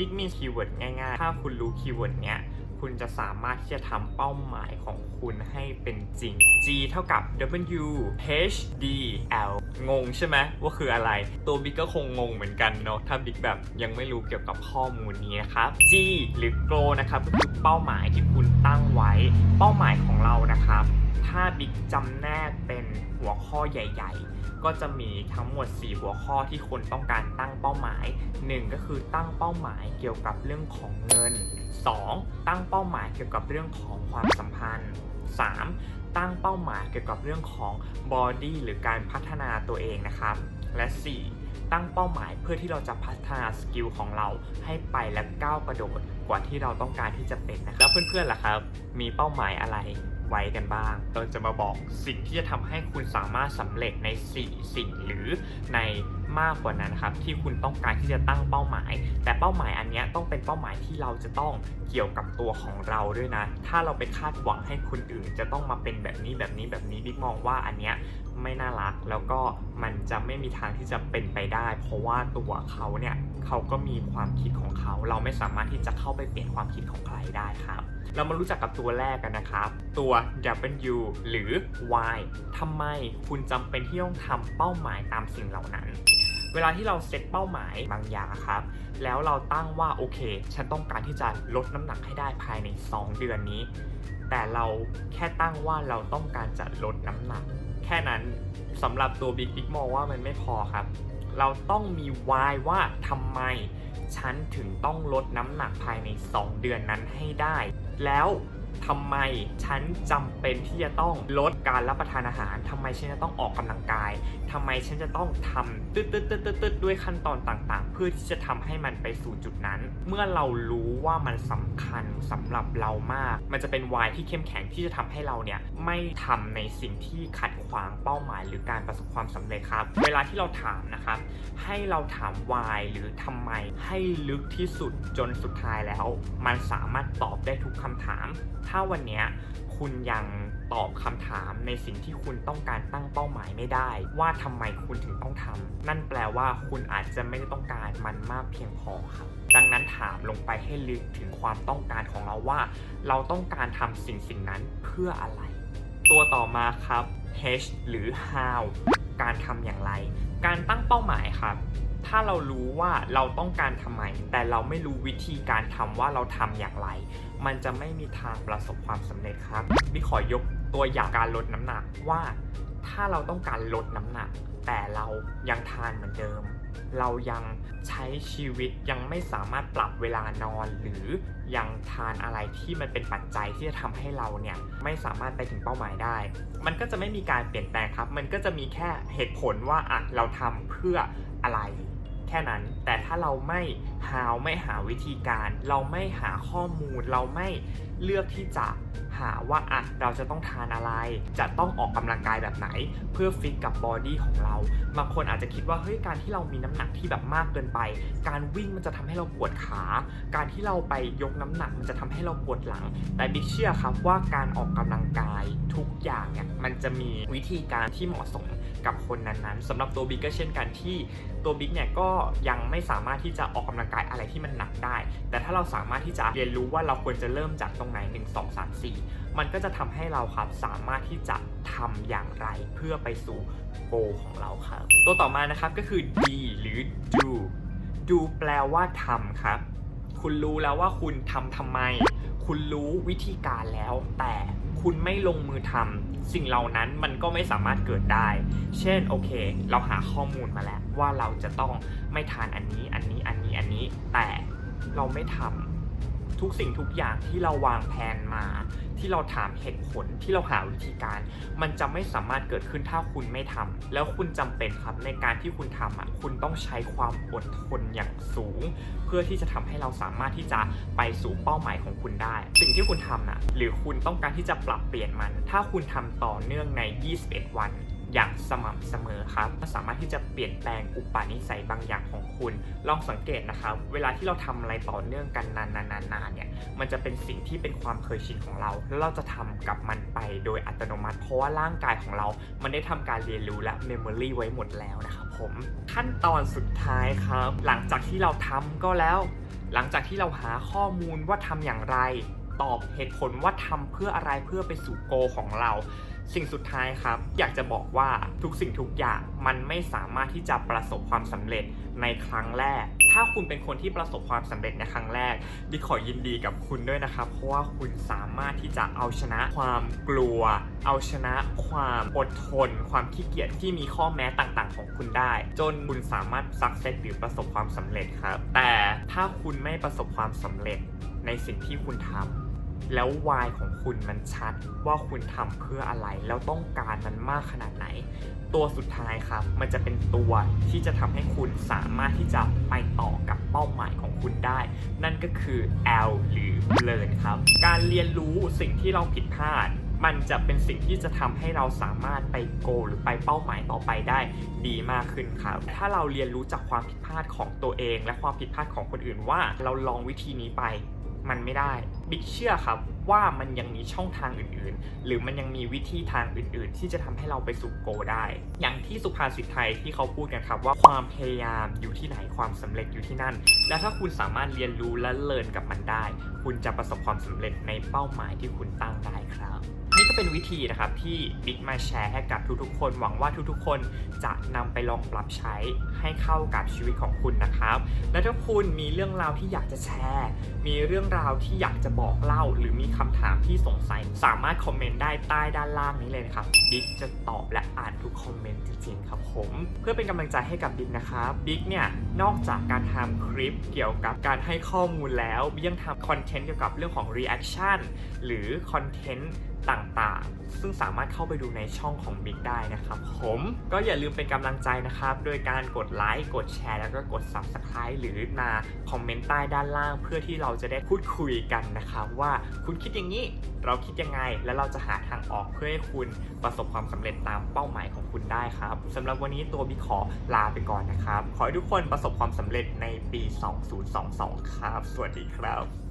บิ๊กมีคีย์เวิร์ดง่ายๆ ถ้าคุณรู้คีย์เวิร์ดเนี้ย คุณจะสามารถที่จะทำเป้าหมายของคุณให้เป็นจริง G เท่ากับ W H D L งงใช่ไหมว่าคืออะไร ตัวบิ๊กก็คงงงเหมือนกันเนาะถ้าบิ๊กแบบยังไม่รู้เกี่ยวกับข้อมูลนี้นะครับ G หรือ Grow นะครับก็คือเป้าหมายที่คุณตั้งไว้ เป้าหมายของเรานะครับ ถ้าบิ๊กจำแนกเป็นหัวข้อใหญ่ ๆ ก็จะมีทั้งหมด 4 หัวข้อที่คนต้องการตั้งเป้าหมาย 1 ก็คือตั้งเป้าหมายเกี่ยวกับเรื่องของเงิน 2. ตั้งเป้าหมายเกี่ยวกับเรื่องของความสัมพันธ์ 3. ตั้งเป้าหมายเกี่ยวกับเรื่องของบอดี้หรือการพัฒนาตัวเองนะครับ และ 4. ตั้งเป้าหมายเพื่อที่เราจะพัฒนาสกิลของเราให้ไปและก้าวกระโดดกว่าที่เราต้องการที่จะเป็นนะครับแล้วเพื่อนๆล่ะครับ มีเป้าหมายอะไร ไว้กันบ้าง เราจะมาบอกสิ่งที่จะทำให้คุณสามารถสำเร็จใน 4 สิ่งหรือในมากกว่านั้นนะครับที่คุณต้องการที่จะตั้งเป้าหมาย แต่เป้าหมายอันนี้ต้องเป็นเป้าหมายที่เราจะต้องเกี่ยวกับตัวของเราด้วยนะ ถ้าเราไปคาดหวังให้คนอื่นจะต้องมาเป็นแบบนี้แบบนี้แบบนี้บิ๊กมองว่าอันเนี้ยไม่น่ารัก แล้วก็มันจะไม่มีทางที่จะเป็นไปได้ เพราะว่าตัวเขาเนี่ยเขาก็มีความคิดของเขา เราไม่สามารถที่จะเข้าไปเปลี่ยนความคิดของใครได้ครับ เรามารู้จักกับตัวแรกกันนะครับ ตัว W หรือ Y ทำไมคุณจำเป็นที่ต้องทำเป้าหมายตามสิ่งเหล่านั้นเวลาที่เราเซตเป้าหมายบางอย่างครับ แล้วเราตั้งว่าโอเค ฉันต้องการที่จะลดน้ำหนักให้ได้ภายใน 2 เดือนนี้ แต่เราแค่ตั้งว่าเราต้องการจะลดน้ำหนัก แค่นั้นสำหรับตัวบิ๊กบิ๊กมองว่ามันไม่พอครับ เราต้องมี why ว่าทำไมฉันถึงต้องลดน้ำหนักภายใน 2 เดือนนั้นให้ได้ แล้วทำไมฉันจำเป็นที่จะต้องลดการรับประทานอาหารทำไมฉันจะต้องออกกำลังกายทำไมฉันจะต้องทำตึ๊ดตึ๊ดตึ๊ดตึ๊ดตึ๊ดด้วยขั้นตอนต่างๆ เพื่อที่จะทำให้มันไปสู่จุดนั้น เมื่อเรารู้ว่ามันสำคัญสำหรับเรามาก มันจะเป็นวายที่เข้มแข็งที่จะทำให้เราเนี่ยไม่ทำในสิ่งที่ขัด ขวางเป้าหมายหรือการประสบความสำเร็จครับ เวลาที่เราถามนะครับ ให้เราถาม why หรือทำไม ให้ลึกที่สุดจนสุดท้ายแล้ว มันสามารถตอบได้ทุกคำถาม ถ้าวันนี้คุณยังตอบคำถามในสิ่งที่คุณต้องการตั้งเป้าหมายไม่ได้ ว่าทำไมคุณถึงต้องทำนั่นแปลว่าคุณอาจจะไม่ได้ต้องการมันมากเพียงพอครับดังนั้นถามลงไปให้ลึกถึงความต้องการของเราว่า เราต้องการทำสิ่งสิ่งนั้นเพื่ออะไร ตัวต่อมาครับ H หรือ how การทำอย่างไร การตั้งเป้าหมายครับ ถ้าเรารู้ว่าเราต้องการทำไม แต่เราไม่รู้วิธีการทำว่าเราทำอย่างไร มันจะไม่มีทางประสบความสำเร็จครับพี่ขอยกตัวอย่างการลดน้ำหนักว่า ถ้าเราต้องการลดน้ำหนัก แต่เรายังทานเหมือนเดิม เรายังใช้ชีวิตยังไม่สามารถปรับเวลานอน หรือยังทานอะไรที่มันเป็นปัจจัยที่จะทำให้เราเนี่ยไม่สามารถไปถึงเป้าหมายได้ มันก็จะไม่มีการเปลี่ยนแปลงครับ มันก็จะมีแค่เหตุผลว่าอะเราทำเพื่ออะไร แค่นั้นแต่ถ้าเราไม่หาไม่หาวิธีการ เราไม่หาข้อมูล เราไม่เลือกที่จะหาว่าอะเราจะต้องทานอะไร จะต้องออกกำลังกายแบบไหน เพื่อฟิตกับบอดี้ของเรา บางคนอาจจะคิดว่าเฮ้ยการที่เรามีน้ำหนักที่แบบมากเกินไป การวิ่งมันจะทำให้เราปวดขา การที่เราไปยกน้ำหนักมันจะทำให้เราปวดหลัง แต่บิ๊กเชื่อครับว่าการออกกำลังกายทุกอย่างเนี่ยมันจะมีวิธีการที่เหมาะสมกับคนนั้นๆสำหรับตัวบิ๊กก็เช่นกันที่ตัวบิ๊กเนี่ยก็ยังไม่สามารถที่จะออกกำลังกายอะไรที่มันหนักได้ แต่ถ้าเราสามารถที่จะเรียนรู้ว่าเราควรจะเริ่มจากตรงไหน 1 2 3 4 มันก็จะทำให้เราครับสามารถที่จะทำอย่างไรเพื่อไปสู่โกของเราครับ ตัวต่อมานะครับก็คือ D หรือ do do แปลว่าทำครับ คุณรู้แล้วว่าคุณทำทำไม คุณรู้วิธีการแล้วแต่ คุณไม่ลงมือทำสิ่งเหล่านั้นมันก็ไม่สามารถเกิดได้ เช่นโอเค เราหาข้อมูลมาแล้วว่าเราจะต้องไม่ทานอันนี้อันนี้อันนี้อันนี้แต่เราไม่ทำ ทุกสิ่งทุกอย่างที่เราวางแผนมา ที่เราถามเหตุผลที่เราหาวิธีการ มันจะไม่สามารถเกิดขึ้นถ้าคุณไม่ทำแล้วคุณจำเป็นครับในการที่คุณทำอะคุณต้องใช้ความอดทนอย่างสูง เพื่อที่จะทำให้เราสามารถที่จะไปสู่เป้าหมายของคุณได้ สิ่งที่คุณทำน่ะหรือคุณต้องการที่จะปรับเปลี่ยนมัน ถ้าคุณทำต่อเนื่องใน 21 วัน อย่างสม่ำเสมอครับสามารถที่จะเปลี่ยนแปลงอุปนิสัยบางอย่างของคุณ ลองสังเกตนะครับ เวลาที่เราทำอะไรต่อเนื่องกันนานๆๆๆเนี่ย มันจะเป็นสิ่งที่เป็นความเคยชินของเรา แล้วเราจะทำกับมันไปโดยอัตโนมัติ เพราะว่าร่างกายของเรา มันได้ทำการเรียนรู้และเมมโมรีไว้หมดแล้วนะครับผม ขั้นตอนสุดท้ายครับ หลังจากที่เราทำก็แล้ว หลังจากที่เราหาข้อมูลว่าทำอย่างไร ตอบเหตุผลว่าทำเพื่ออะไรเพื่อไปสู่โกของเรา สิ่งสุดท้ายครับ อยากจะบอกว่าทุกสิ่งทุกอย่างมันไม่สามารถที่จะประสบความสำเร็จในครั้งแรก ถ้าคุณเป็นคนที่ประสบความสำเร็จในครั้งแรกดิขอยินดีกับคุณด้วยนะครับ เพราะว่าคุณสามารถที่จะเอาชนะความกลัว เอาชนะความอดทน ความขี้เกียจที่มีข้อแม้ต่างๆ ของคุณได้ จนคุณสามารถสักเซสหรือประสบความสำเร็จครับ แต่ถ้าคุณไม่ประสบความสำเร็จในสิ่งที่คุณทำ แล้ววายของคุณมันชัดว่าคุณทำเพื่ออะไร แล้วต้องการมันมากขนาดไหน ตัวสุดท้ายครับ มันจะเป็นตัวที่จะทำให้คุณสามารถที่จะไปต่อกับเป้าหมายของคุณได้ นั่นก็คือ L หรือ learn ครับ การเรียนรู้สิ่งที่เราผิดพลาดมันจะเป็นสิ่งที่จะทำให้เราสามารถไปโก หรือไปเป้าหมายต่อไปได้ดีมากขึ้นครับ ถ้าเราเรียนรู้จากความผิดพลาดของตัวเอง และความผิดพลาดของคนอื่นว่าเราลองวิธีนี้ไป มันไม่ได้ บิ๊กเชื่อครับว่ามันยังมีช่องทางอื่นๆ หรือมันยังมีวิธีทางอื่นๆ ที่จะทำให้เราไปสู่โกได้ อย่างที่สุภาษิตไทยที่เขาพูดกันครับว่าความพยายามอยู่ที่ไหนความสำเร็จอยู่ที่นั่น และถ้าคุณสามารถเรียนรู้และเลินกับมันได้ คุณจะประสบความสำเร็จในเป้าหมายที่คุณตั้งได้ครับ ก็เป็นวิธีนะครับที่บิ๊กมาแชร์ให้กับทุกๆคน หวังว่าทุกๆ คนจะนำไปลองปรับใช้ให้เข้ากับชีวิตของคุณนะครับ และถ้าคุณมีเรื่องราวที่อยากจะแชร์ มีเรื่องราวที่อยากจะบอกเล่า หรือมีคำถามที่สงสัย สามารถคอมเมนต์ได้ใต้ด้านล่างนี้เลยนะครับบิ๊กจะตอบและอ่านทุกคอมเมนต์จริงๆครับผมเพื่อเป็นกำลังใจให้กับบิ๊กนะครับบิ๊กเนี่ยนอกจากการทำคลิปเกี่ยวกับการให้ข้อมูลแล้วยังทำคอนเทนต์เกี่ยวกับเรื่องของ reaction หรือคอนเทนต์ ต่างๆ ซึ่งสามารถเข้าไปดูในช่องของ Big ได้นะครับผมก็อย่าลืมเป็นกำลังใจนะครับ โดยการกดไลค์กดแชร์แล้วก็กด Subscribe หรือมาคอมเมนต์ใต้ด้านล่าง เพื่อที่เราจะได้พูดคุยกันนะครับว่าคุณคิดอย่างนี้เราคิดยังไง และเราจะหาทางออกเพื่อให้คุณประสบความสำเร็จตามเป้าหมายของคุณได้ครับสำหรับวันนี้ตัวบิ๊กขอลาไปก่อนนะครับ ขอให้ทุกคนประสบความสำเร็จในปี 2022 ครับ สวัสดีครับ